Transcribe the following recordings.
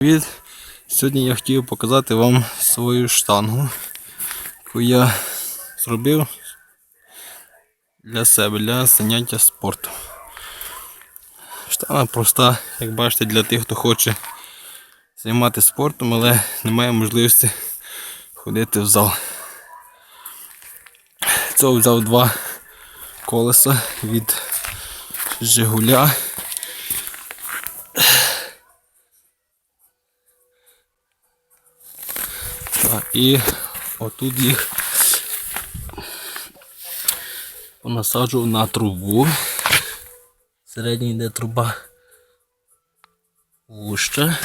Привіт! Сьогодні я хотів показати вам свою штангу, яку я зробив для себе, для заняття спортом. Штанга проста, як бачите, для тих, хто хоче займатися спортом, але не має можливості ходити в зал. Цього взяв два колеса від Жигуля. І отут їх понасаджував на трубу. Середній йде труба вуща.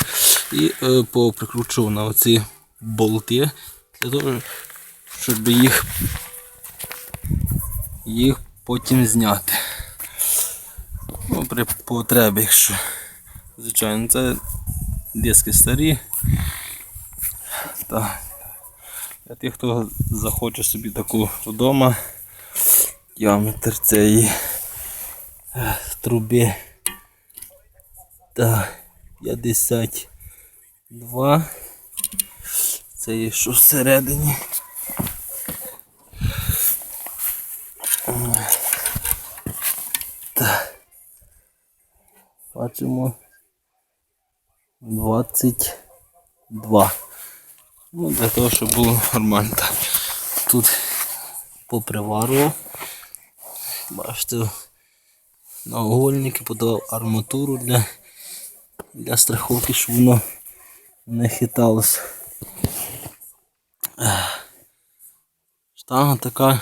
І е, поприкручував на оці болти для того, щоб їх, їх потім зняти. Ну, при потребі, якщо. Звичайно, це диски старі. Так. Для тих, хто захоче собі таку вдома, діаметр цієї е, труби та 52. Це є що всередині. Так. Бачимо 22. Ну, для того, щоб було нормально. Тут поприварував. Бачите, наугольники подавав арматуру для, для страховки, щоб воно не хиталося. Штанга така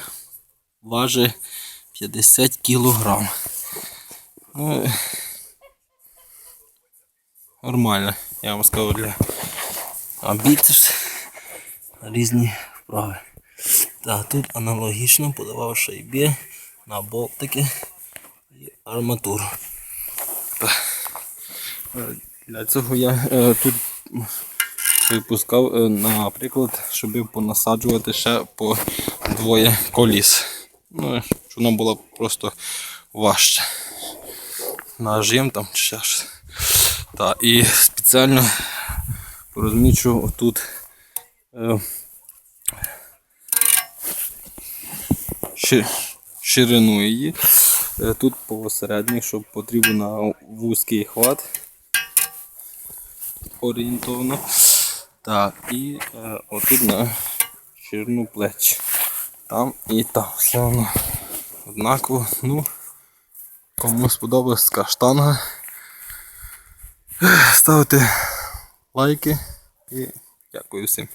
важить 50 кілограм. Ну, нормально, я вам скажу для біцепс різні вправи. Так, тут аналогічно подавав шайбі на болтики і арматуру. Е, Для цього я е, тут випускав, е, наприклад, щоб понасаджувати ще по двоє коліс. Ну, щоб воно було просто важче. Нажим там чи ще щось. І спеціально розмічу отут ширину її. Е, Тут посередній, щоб потрібен на вузький хват орієнтовно. Так, і е, отут на ширину плеч. Там і там. Все воно однаково. Ну, кому сподобалась така штанга. Ставте лайки і дякую всім.